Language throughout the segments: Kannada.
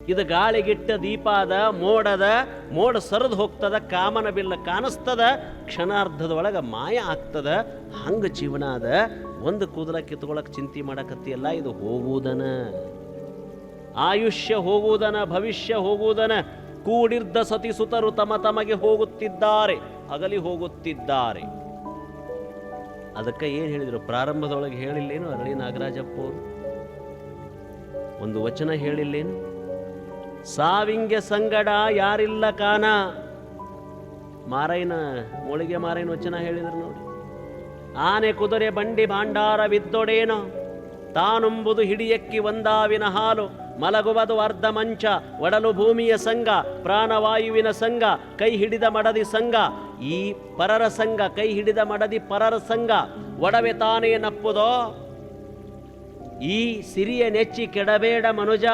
ಇದು ಗಾಳಿಗಿಟ್ಟ ದೀಪಾದ ಮೋಡದ, ಮೋಡ ಸರಿದು ಹೋಗ್ತದ, ಕಾಮನ ಬಿಲ್ಲ ಕಾಣಿಸ್ತದ ಕ್ಷಣಾರ್ಧದೊಳಗೆ ಮಾಯ ಆಗ್ತದ, ಹಂಗ ಜೀವನ ಅದ. ಒಂದು ಕೂದಲ ಕಿತ್ಕೊಳಕ್ ಚಿಂತೆ ಮಾಡಕತ್ತಿಯಲ್ಲ, ಇದು ಹೋಗುವುದನ ಆಯುಷ್ಯ ಹೋಗುವುದನ ಭವಿಷ್ಯ ಹೋಗುವುದನ ಕೂಡಿರ್ದ ಸತಿ ಸುತರು ತಮ ತಮಗೆ ಹೋಗುತ್ತಿದ್ದಾರೆ ಅಗಲಿ ಹೋಗುತ್ತಿದ್ದಾರೆ. ಅದಕ್ಕೆ ಏನು ಹೇಳಿದರು? ಪ್ರಾರಂಭದೊಳಗೆ ಹೇಳಿಲ್ಲೇನು ಅರಳಿ ನಾಗರಾಜಪ್ಪ ಒಂದು ವಚನ ಹೇಳಿಲ್ಲೇನು? ಸಾವಿಂಗೆ ಸಂಗಡ ಯಾರಿಲ್ಲ ಕಾನ. ಮಾರೈನ ಮೊಳಿಗೆ ಮಾರೈನ ವಚನ ಹೇಳಿದ್ರು ನೋಡಿ. ಆನೆ ಕುದುರೆ ಬಂಡಿ ಭಾಂಡಾರ ಬಿದ್ದೊಡೇನೋ. ತಾನುಂಬುದು ಹಿಡಿಯಕ್ಕಿ ಒಂದಾವಿನ ಹಾಲು, ಮಲಗುವುದು ಅರ್ಧ ಮಂಚ, ಒಡಲು ಭೂಮಿಯ ಸಂಘ, ಪ್ರಾಣವಾಯುವಿನ ಸಂಘ, ಕೈ ಹಿಡಿದ ಮಡದಿ ಸಂಘ. ಈ ಪರರ ಸಂಘ, ಕೈ ಹಿಡಿದ ಮಡದಿ ಪರರ ಸಂಘ, ಒಡವೆ ತಾನೇ ನಪ್ಪುದೋ? ಈ ಸಿರಿಯ ನೆಚ್ಚಿ ಕೆಡಬೇಡ ಮನುಜ.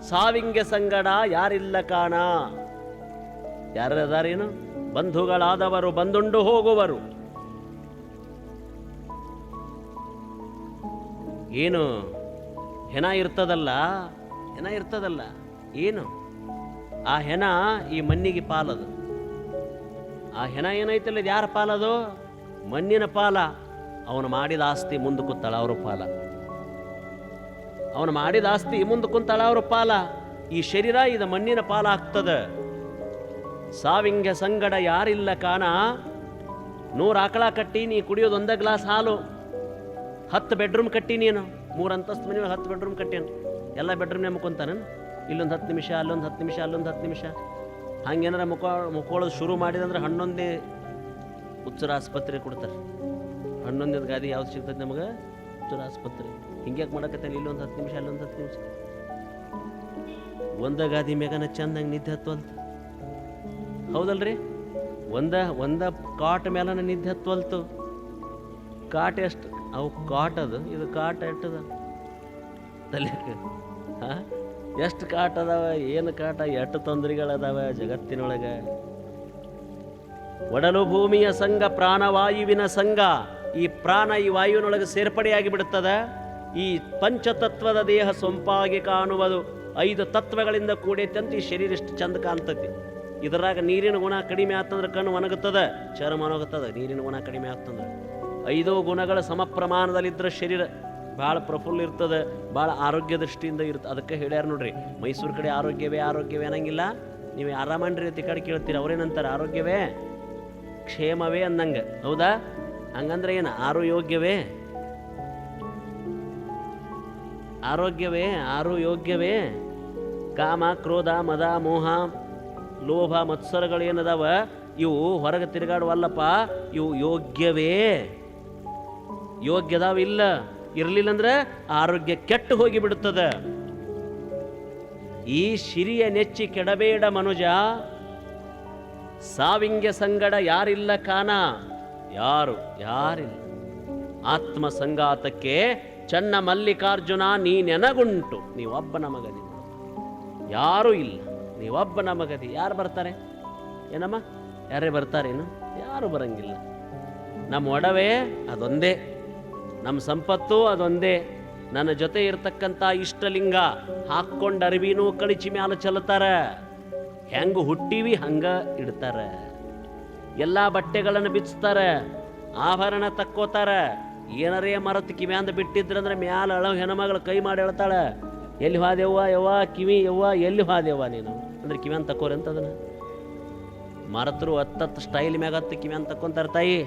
ಸಾವಿಂಗೆ ಸಂಗಡ ಯಾರಿಲ್ಲ ಕಾಣ. ಯಾರದಾರೇನು ಬಂಧುಗಳಾದವರು, ಬಂದುಂಡು ಹೋಗುವರು. ಏನು? ಹೆಣ ಇರ್ತದಲ್ಲ? ಹೆಣ ಇರ್ತದಲ್ಲ? ಏನು? ಆ ಹೆಣ ಈ ಮಣ್ಣಿಗೆ ಪಾಲದು. ಆ ಹೆಣ ಏನೈತಲ್ಲ ಇದು? ಯಾರ ಪಾಲದು? ಮಣ್ಣಿನ ಪಾಲ. ಅವನು ಮಾಡಿದ ಆಸ್ತಿ ಮುಂದೆ ಕೂತಾಳ, ಅವರು ಪಾಲ. ಅವನು ಮಾಡಿದ ಆಸ್ತಿ ಮುಂದೆ ಕುಂತಾಳ ಅವ್ರ ಪಾಲ. ಈ ಶರೀರ ಇದು ಮಣ್ಣಿನ ಪಾಲ ಆಗ್ತದ ಸಾವಿಂಗ ಸಂಗಡ ಯಾರಿಲ್ಲ ಕಾಣ ನೂರು ಆಕಳ ಕಟ್ಟಿ, ನೀ ಕುಡಿಯೋದು ಒಂದೇ ಗ್ಲಾಸ್ ಹಾಲು. ಹತ್ತು ಬೆಡ್ರೂಮ್ ಕಟ್ಟಿ ನೀನು. ಮೂರು ಅಂತಸ್ತು ಮನೆ ಹತ್ತು ಬೆಡ್ರೂಮ್ ಕಟ್ಟೇನು ಎಲ್ಲ ಬೆಡ್ರೂಮ್ನೇ ಮುಕೊಂತಾನ? ಇಲ್ಲೊಂದು ಹತ್ತು ನಿಮಿಷ, ಅಲ್ಲೊಂದು ಹತ್ತು ನಿಮಿಷ, ಅಲ್ಲೊಂದು ಹತ್ತು ನಿಮಿಷ. ಹಂಗೇನಾರ ಮುಖ ಮುಕ್ಕೊಳ್ಳೋದು ಶುರು ಮಾಡಿದಂದ್ರೆ ಹನ್ನೊಂದೇ ಹುಚ್ಚರ ಆಸ್ಪತ್ರೆ ಕೊಡ್ತಾರೆ. ಹನ್ನೊಂದನೇ ಗಾದಿ ಯಾವ್ದು ಸಿಗ್ತದೆ ನಮಗೆ? ಹುಚ್ಚರ ಆಸ್ಪತ್ರೆ. ಹಿಂಗ್ಯಾಕೆ ಮಾಡಕತ್ತೇನೆ? ಇಲ್ಲೊಂದು ಹತ್ತು ನಿಮಿಷ ಅಲ್ಲೊಂದು ಹತ್ತು ನಿಮಿಷ. ಒಂದ ಗಾದಿ ಮೇಗನ ಚಂದಂಗೆ ನಿದ್ದೆ ಹತ್ತುವಲ್ತ ಹೌದಲ್ರಿ? ಒಂದ ಒಂದ ಕಾಟ್ ಮೇಲನ ನಿದ್ದೆ ಹತ್ವಲ್ತು ಕಾಟ್ ಎಷ್ಟು? ಅವು ಕಾಟ್ ಅದು. ಇದು ಕಾಟ ಎಷ್ಟದ? ತಲೆ ಎಷ್ಟು ಕಾಟ ಅದಾವ? ಏನು ಕಾಟ? ಎಷ್ಟು ತೊಂದರೆಗಳದಾವ ಜಗತ್ತಿನೊಳಗೆ? ಒಡಲು ಭೂಮಿಯ ಸಂಘ ಪ್ರಾಣವಾಯುವಿನ ಸಂಘ ಈ ಪ್ರಾಣ ಈ ವಾಯುವಿನೊಳಗೆ ಸೇರ್ಪಡೆಯಾಗಿ ಬಿಡುತ್ತದೆ ಈ ಪಂಚತತ್ವದ ದೇಹ ಸೊಂಪಾಗಿ ಕಾಣುವುದು ಐದು ತತ್ವಗಳಿಂದ ಕೂಡೈತಂತ ಈ ಶರೀರ ಇಷ್ಟು ಚಂದ ಕಾಣ್ತೈತಿ. ಇದರಾಗ ನೀರಿನ ಗುಣ ಕಡಿಮೆ ಆತಂದ್ರೆ ಕಣ್ಣು ಒಣಗುತ್ತದ, ಚರ್ಮ ಒಣಗುತ್ತದೆ, ನೀರಿನ ಗುಣ ಕಡಿಮೆ ಆಗ್ತಂದ್ರೆ. ಐದು ಗುಣಗಳ ಸಮ ಪ್ರಮಾಣದಲ್ಲಿದ್ದರೆ ಶರೀರ ಭಾಳ ಪ್ರಫುಲ್ಲ ಇರ್ತದೆ, ಭಾಳ ಆರೋಗ್ಯ ದೃಷ್ಟಿಯಿಂದ ಇರುತ್ತೆ ಅದಕ್ಕೆ ಹೇಳ್ಯಾರ ನೋಡ್ರಿ, ಮೈಸೂರು ಕಡೆ ಆರೋಗ್ಯವೇ ಆರೋಗ್ಯವೇ ಅನ್ನಂಗಿಲ್ಲ. ನೀವು ಆರಾಮಣ್ರಿ ಅಂತ ಕಡೆ ಕೇಳ್ತೀರಿ, ಅವ್ರೇನಂತಾರೆ, ಆರೋಗ್ಯವೇ ಕ್ಷೇಮವೇ ಅಂದಂಗೆ ಹೌದಾ? ಹಂಗಂದ್ರೆ ಏನು? ಆರು ಯೋಗ್ಯವೇ ಆರೋಗ್ಯವೇ? ಆರು ಯೋಗ್ಯವೇ ಕಾಮ, ಕ್ರೋಧ, ಮದ, ಮೋಹ, ಲೋಭ ಮತ್ಸರಗಳೇನದಾವ ಇವು ಹೊರಗೆ ತಿರುಗಾಡುವಲ್ಲಪ್ಪ, ಇವು ಯೋಗ್ಯವೇ? ಯೋಗ್ಯದಾವ ಇಲ್ಲ? ಇರಲಿಲ್ಲ ಅಂದ್ರೆ ಆರೋಗ್ಯ ಕೆಟ್ಟು ಹೋಗಿ ಬಿಡುತ್ತದೆ ಈ ಶಿರಿಯ ನೆಚ್ಚಿ ಕೆಡಬೇಡ ಮನುಜ. ಸಾವಿಂಗ್ಯ ಸಂಗಡ ಯಾರಿಲ್ಲ ಕಾನ. ಯಾರು? ಯಾರಿಲ್ಲ. ಆತ್ಮ ಸಂಗಾತಕ್ಕೆ ಚನ್ನ ಮಲ್ಲಿಕಾರ್ಜುನ ನೀ ನೆನಗುಂಟು ನೀವೊಬ್ಬನ ಮಗದಿ ಯಾರೂ ಇಲ್ಲ. ನೀವೊಬ್ಬನ ಮಗದಿ. ಯಾರು ಬರ್ತಾರೆ? ಏನಮ್ಮ? ಯಾರೇ ಬರ್ತಾರೇನು? ಯಾರು ಬರಂಗಿಲ್ಲ. ನಮ್ಮ ಒಡವೆ ಅದೊಂದೇ. ನಮ್ಮ ಸಂಪತ್ತು ಅದೊಂದೇ. ನನ್ನ ಜೊತೆ ಇರ್ತಕ್ಕಂಥ ಇಷ್ಟಲಿಂಗ ಹಾಕ್ಕೊಂಡು ಅರಿವಿನೂ ಕಳಿಚಿ ಮ್ಯಾಲ ಚಲತಾರ ಹೆಂಗೆ ಹುಟ್ಟಿವಿ ಹಂಗ ಇಡ್ತಾರ. ಎಲ್ಲ ಬಟ್ಟೆಗಳನ್ನು ಬಿಚ್ಚುತ್ತಾರೆ ಆಭರಣ ತಕ್ಕೋತಾರೆ. ಏನರೇ ಮರತ್ ಬಿಟ್ಟಿದ್ರೆ ಬಿಟ್ಟಿದ್ರಂದ್ರೆ ಮ್ಯಾಲ ಅಳವ ಹೆಣ್ಮಗಳು ಕೈ ಮಾಡಿ ಹೇಳ್ತಾಳೆ, ಎಲ್ಲಿ ಹಾದೆವ್ವ ಯವ್ವ, ಕಿವಿ ಯವ್ವ, ಎಲ್ಲಿ ಹಾದೆವ್ವ ನೀನು? ಅಂದ್ರೆ ಕಿವ್ಯಾನ್ ತಕ್ಕೋರಿ ಅಂತ ಅದನ್ನ. ಮರತರು ಹತ್ತತ್ತು ಸ್ಟೈಲ್ ಮ್ಯಾಗ ಹತ್ತು ಅಂತ ತಕ್ಕೊಂತಾರ ತಾಯಿ.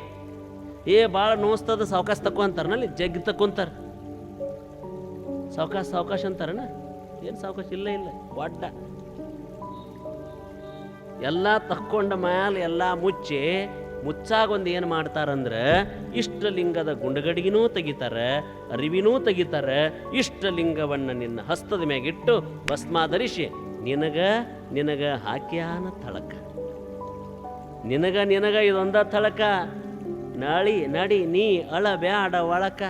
ಏ ಭಾಳ ನೋಸ್ತದ ಸಾವಕಾಶ ತಕ್ಕೊಂತಾರನಲ್ಲಿ ಜಗ್ಗಿ ತಕ್ಕೊಂತಾರ. ಸಾವಕಾಶ ಸಾವಕಾಶ ಅಂತಾರನ? ಏನು ಸಾವಕಾಶ ಇಲ್ಲ ಇಲ್ಲ, ಒಡ್ಡ. ಎಲ್ಲ ತಕ್ಕೊಂಡ ಮ್ಯಾಲ ಎಲ್ಲ ಮುಚ್ಚಿ ಮುಚ್ಚಾಗೊಂದು ಏನು ಮಾಡ್ತಾರಂದ್ರೆ ಇಷ್ಟಲಿಂಗದ ಗುಂಡಗಡಿಗಿನೂ ತೆಗಿತಾರೆ, ಅರಿವಿನೂ ತೆಗಿತಾರೆ ಇಷ್ಟಲಿಂಗವನ್ನು ನಿನ್ನ ಹಸ್ತದ ಮ್ಯಾಗಿಟ್ಟು ಭಸ್ಮ ಧರಿಸಿ, ನಿನಗ ನಿನಗ ಹಾಕ್ಯಾನ ಥಳಕ. ನಿನಗ ನಿನಗ ಇದೊಂದ ಥಳಕ. ನಾಳಿ ನಡಿ ನೀ ಅಳ ಬ್ಯಾಡ ಒಳಕ.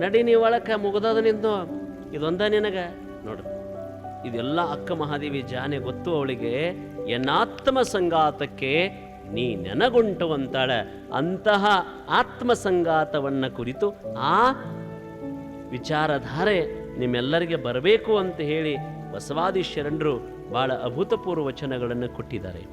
ನಡಿ ನೀ ಒಳಕ ಮುಗ್ದದ ನಿಂದು. ಇದೊಂದ ನಿನಗ. ನೋಡ್ರಿ ಇದೆಲ್ಲ ಅಕ್ಕ ಮಹಾದೇವಿ ಜಾನೆ ಗೊತ್ತು ಅವಳಿಗೆ ಎನಾತ್ಮ ಸಂಗಾತಕ್ಕೆ ನೀ ನೆನಗುಂಟು ಅಂತಾಳೆ. ಅಂತಹ ಆತ್ಮ ಸಂಗಾತವನ್ನ ಕುರಿತು ಆ ವಿಚಾರಧಾರೆ ನಿಮ್ಮೆಲ್ಲರಿಗೆ ಬರಬೇಕು ಅಂತ ಹೇಳಿ ಬಸವಾದಿ ಶರಣರು ಬಹಳ ಅಭೂತಪೂರ್ವ ವಚನಗಳನ್ನು ಕೊಟ್ಟಿದ್ದಾರೆ.